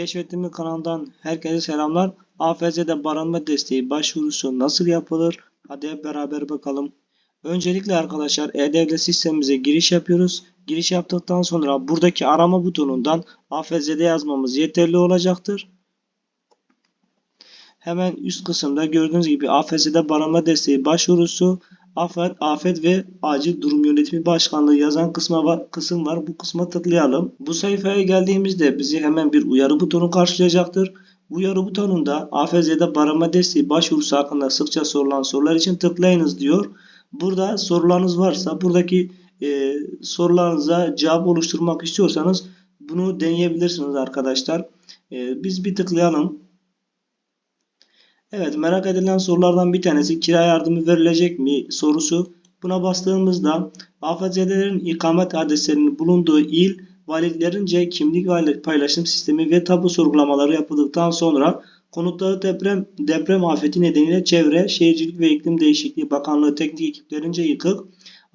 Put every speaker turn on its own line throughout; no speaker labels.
Keşfettiğim kanalından herkese selamlar. AFZ'de barınma desteği başvurusu nasıl yapılır? Hadi hep beraber bakalım. Öncelikle arkadaşlar E-Devlet sistemimize giriş yapıyoruz. Giriş yaptıktan sonra buradaki arama butonundan AFZ'de yazmamız yeterli olacaktır. Hemen üst kısımda gördüğünüz gibi AFZ'de barınma desteği başvurusu Afet, Afet ve Acil Durum Yönetimi Başkanlığı yazan kısma var, kısım var. Bu kısma tıklayalım. Bu sayfaya geldiğimizde bizi hemen bir uyarı butonu karşılayacaktır. Uyarı butonunda AFZ'de barınma desteği başvurusu hakkında sıkça sorulan sorular için tıklayınız diyor. Burada sorularınız varsa buradaki e, sorularınıza cevap oluşturmak istiyorsanız bunu deneyebilirsiniz arkadaşlar. E, biz bir tıklayalım. Evet merak edilen sorulardan bir tanesi kira yardımı verilecek mi sorusu. Buna bastığımızda AFZ'lerin ikamet adreslerinin bulunduğu il valiliklerince kimlik paylaşım sistemi ve tabu sorgulamaları yapıldıktan sonra konutları deprem deprem afeti nedeniyle Çevre, Şehircilik ve İklim Değişikliği Bakanlığı teknik ekiplerince yıkık,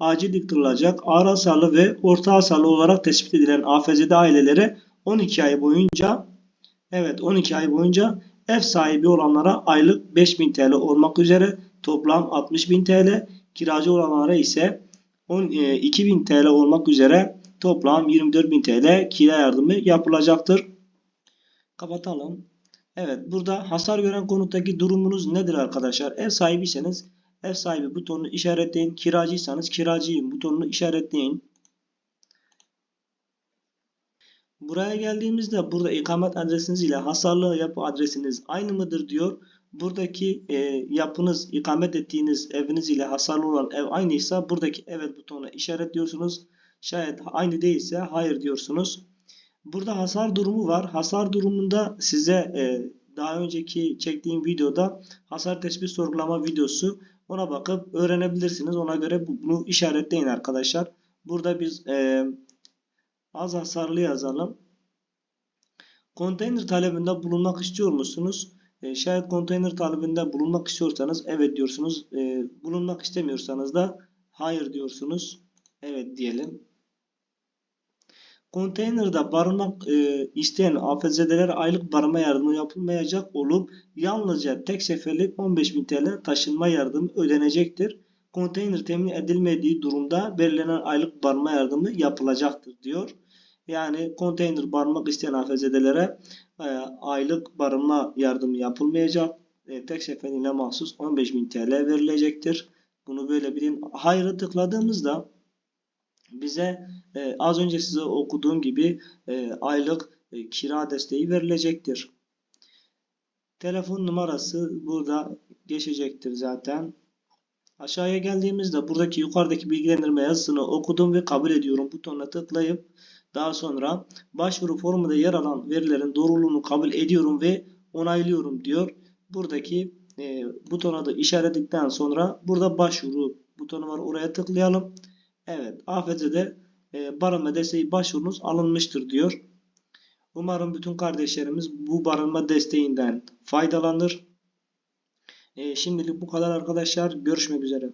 acil yıktırılacak, ağır hasarlı ve orta hasarlı olarak tespit edilen AFZ'de ailelere 12 ay boyunca evet 12 ay boyunca ev sahibi olanlara aylık 5000 TL olmak üzere toplam 60.000 TL, kiracı olanlara ise 2000 TL olmak üzere toplam 24.000 TL kira yardımı yapılacaktır. Kapatalım. Evet burada hasar gören konuttaki durumunuz nedir arkadaşlar? Ev sahibiyseniz ev sahibi butonunu işaretleyin. Kiracıysanız kiracıyım butonunu işaretleyin. Buraya geldiğimizde burada ikamet adresiniz ile hasarlı yapı adresiniz aynı mıdır diyor. Buradaki e, yapınız, ikamet ettiğiniz eviniz ile hasarlı olan ev aynıysa buradaki evet butonuna işaretliyorsunuz. Şayet aynı değilse hayır diyorsunuz. Burada hasar durumu var. Hasar durumunda size e, daha önceki çektiğim videoda hasar tespit sorgulama videosu ona bakıp öğrenebilirsiniz. Ona göre bunu işaretleyin arkadaşlar. Burada biz e, az hasarlı yazalım. Konteyner talebinde bulunmak istiyor musunuz? E, şayet konteyner talebinde bulunmak istiyorsanız evet diyorsunuz. E, bulunmak istemiyorsanız da hayır diyorsunuz. Evet diyelim. Konteynerde barınmak e, isteyen AFZ'lere aylık barınma yardımı yapılmayacak olup yalnızca tek seferlik 15.000 TL taşınma yardımı ödenecektir. Konteyner temin edilmediği durumda belirlenen aylık barınma yardımı yapılacaktır diyor. Yani konteyner barınmak isteyen AFZ'lere e, aylık barınma yardımı yapılmayacak. E, tek seferliğine mahsus 15.000 TL verilecektir. Bunu böyle bilin. Hayır'a tıkladığımızda bize e, az önce size okuduğum gibi e, aylık e, kira desteği verilecektir. Telefon numarası burada geçecektir zaten. Aşağıya geldiğimizde buradaki yukarıdaki bilgilendirme yazısını okudum ve kabul ediyorum butonuna tıklayıp daha sonra başvuru formunda yer alan verilerin doğruluğunu kabul ediyorum ve onaylıyorum diyor. Buradaki e, butona da işaretledikten sonra burada başvuru butonu var oraya tıklayalım. Evet AFC'de e, barınma desteği başvurunuz alınmıştır diyor. Umarım bütün kardeşlerimiz bu barınma desteğinden faydalanır. E, şimdilik bu kadar arkadaşlar. Görüşmek üzere.